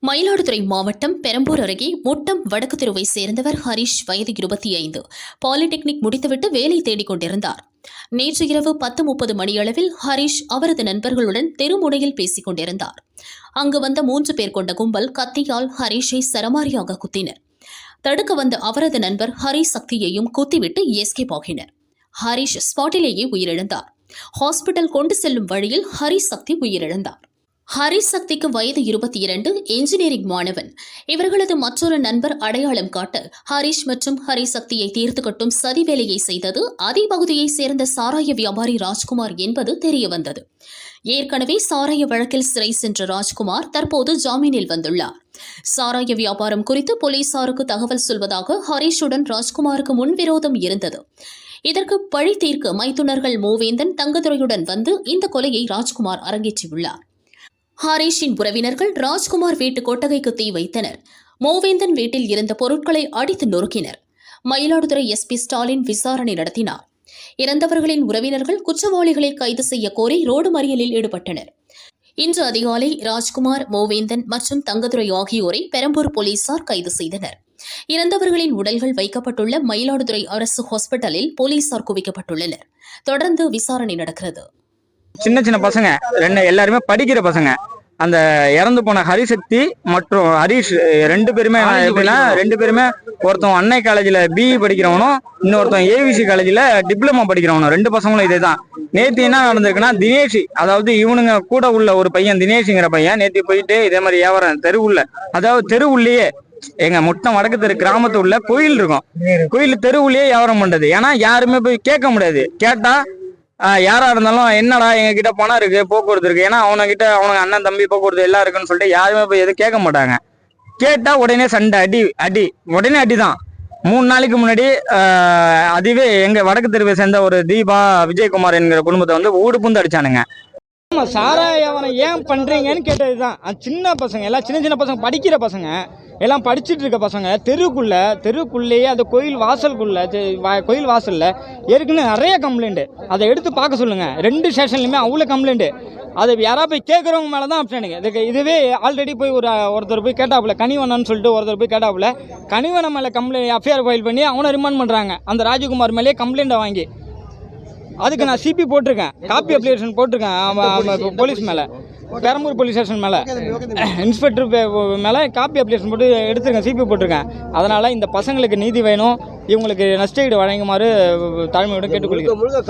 மயிலாடுதுறை மாவட்டம் பெரம்பூர் அருகே முட்டம் வடக்கு தெருவை சேர்ந்தவர் ஹரிஷ் வயது இருபத்தி ஐந்து. பாலிடெக்னிக் முடித்துவிட்டு வேலை தேடிக் கொண்டிருந்தார். நேற்று இரவு பத்து முப்பது மணியளவில் ஹரிஷ் அவரது நண்பர்களுடன் தெருமுனையில் பேசிக் கொண்டிருந்தார். அங்கு வந்த மூன்று பேர் கொண்ட கும்பல் கத்தியால் ஹரிஷை சரமாரியாக குத்தினர். தடுக்க வந்த அவரது நண்பர் ஹரி சக்தியையும் குத்திவிட்டு எஸ்கேப் ஆகினர். ஹரிஷ் ஸ்பாட்டிலேயே உயிரிழந்தார். ஹாஸ்பிட்டல் கொண்டு செல்லும் வழியில் ஹரி சக்தி உயிரிழந்தார். ஹரிசக்திக்கு வயது இருபத்தி இரண்டு என்ஜினியரிங் மாணவன். இவர்களது மற்றொரு நண்பர் அடையாளம் காட்ட ஹரிஷ் மற்றும் ஹரி சக்தியை தீர்த்து கட்டும் சதி வேலையை செய்தது அதே பகுதியைச் சேர்ந்த சாராய வியாபாரி ராஜ்குமார் என்பது தெரியவந்தது. ஏற்கனவே சாராய வழக்கில் சிறை சென்ற ராஜ்குமார் தற்போது ஜாமீனில் வந்துள்ளார். சாராய வியாபாரம் குறித்து போலீசாருக்கு தகவல் சொல்வதாக ஹரிஷுடன் ராஜ்குமாருக்கு முன்விரோதம் இருந்தது. இதற்கு பழி தீர்க்க மைத்துனர்கள் மூவேந்தன் தங்கதுரையுடன் வந்து இந்த கொலையை ராஜ்குமார் அரங்கேற்றியுள்ளார். ஹாரிஷின் உறவினர்கள் ராஜ்குமார் வீட்டு கொட்டகைக்கு தீ வைத்தனர். மோவேந்தன் வீட்டில் இருந்த பொருட்களை அடித்து நொறுக்கினர். மயிலாடுதுறை எஸ்பி ஸ்டாலின் விசாரணை நடத்தினார். இறந்தவர்களின் உறவினர்கள் குற்றவாளிகளை கைது செய்ய கோரி ரோடு மறியலில் ஈடுபட்டனர். இன்று அதிகாலை ராஜ்குமார் மோவேந்தன் மற்றும் தங்கதுரை ஆகியோரை பெரம்பூர் போலீசார் கைது செய்தனர். இறந்தவர்களின் உடல்கள் வைக்கப்பட்டுள்ள மயிலாடுதுறை அரசு ஹாஸ்பிட்டலில் போலீசார் குவிக்கப்பட்டுள்ளனர். தொடர்ந்து விசாரணை நடக்கிறது. சின்ன சின்ன பசங்க. ரெண்டு எல்லாருமே படிக்கிற பசங்க. அந்த இறந்து போன ஹரிசக்தி மற்றும் ஹரிஷ் ரெண்டு பேருமே எப்படின்னா ரெண்டு பேருமே ஒருத்தன் அன்னை காலேஜ்ல பிஇ படிக்கிறவனும் இன்னொருத்தன் ஏவிசி காலேஜ்ல டிப்ளமா படிக்கிறவனும். ரெண்டு பசங்களும் இதேதான். நேத்து என்ன நடந்திருக்குன்னா தினேஷ் அதாவது இவனுங்க கூட உள்ள ஒரு பையன் தினேஷ்ங்கிற பையன் நேத்து போயிட்டு இதே மாதிரி வியாபாரம் தெருவுள்ள அதாவது தெருவுள்ளேயே எங்க முட்டம் வடக்கு தெரு கிராமத்து உள்ள கோயில் இருக்கும். கோயில் தெருவுள்ளேயே வியாபாரம் பண்றது. ஏன்னா யாருமே போய் கேட்க முடியாது. கேட்டா யாரா இருந்தாலும் என்னடா எங்க கிட்ட பணம் இருக்கு போக்குவரத்து இருக்கு? ஏன்னா அவன கிட்ட அவனுக்கு அண்ணன் தம்பி போக்குவரத்து எல்லாம் இருக்குன்னு சொல்லிட்டு யாருமே போய் எதுவும் கேட்க மாட்டாங்க. கேட்டா உடனே சண்டை அடி அடி. உடனே அடிதான். மூணு நாளைக்கு முன்னாடி அதுவே எங்க வடக்கு தெருவை சேர்ந்த ஒரு தீபா விஜயகுமார் என்கிற குடும்பத்தை வந்து ஊடு புந்து அடிச்சானுங்க. ஆமா சாராயவனை ஏன் பண்றீங்கன்னு கேட்டது தான் சின்ன பசங்க எல்லாம் சின்ன சின்ன பசங்க படிக்கிற பசங்க எல்லாம் படிச்சுட்டு இருக்க பசங்க. தெருவுக்குள்ளே தெருவுக்குள்ளேயே அந்த கோயில் வாசலுக்குள்ளே கோயில் வாசலில் ஏற்கனவே நிறைய கம்ப்ளைண்ட் அதை எடுத்து பார்க்க சொல்லுங்கள் ரெண்டு ஸ்டேஷன்லையுமே அவ்வளோ கம்ப்ளைண்ட் அதை யாராவது போய் கேட்குறவங்க மேலே தான் ஆப்ஷனுங்க இதுக்கு இதுவே ஆல்ரெடி போய் ஒரு ஒருத்தர் போய் கேட்டாப்புல கனிவனன்னு சொல்லிட்டு ஒருத்தர் போய் கேட்டாப்புல கனிவனம் மேலே கம்ப்ளைண்ட் எஃப்ஐஆர் ஃபைல் பண்ணி அவனை ரிமாண்ட் பண்ணுறாங்க அந்த ராஜகுமார் மேலேயே கம்ப்ளைண்ட்டை வாங்கி. அதுக்கு நான் சிபி போட்டிருக்கேன். காப்பி அப்ளிகேஷன் போட்டிருக்கேன். போலீஸ் மேலே. பெரம்பூர் போலீஸ் ஸ்டேஷன் மேலே. இன்ஸ்பெக்டர் மேலே காப்பி அப்ளிகேஷன் போட்டு எடுத்திருக்கேன். சிபி போட்டிருக்கேன். அதனால் இந்த பசங்களுக்கு நீதி வேணும். இவங்களுக்கு நஷ்டஈடு வழங்குமாறு தாழ்மையுடன் கேட்டுக்கொள்கிறேன்.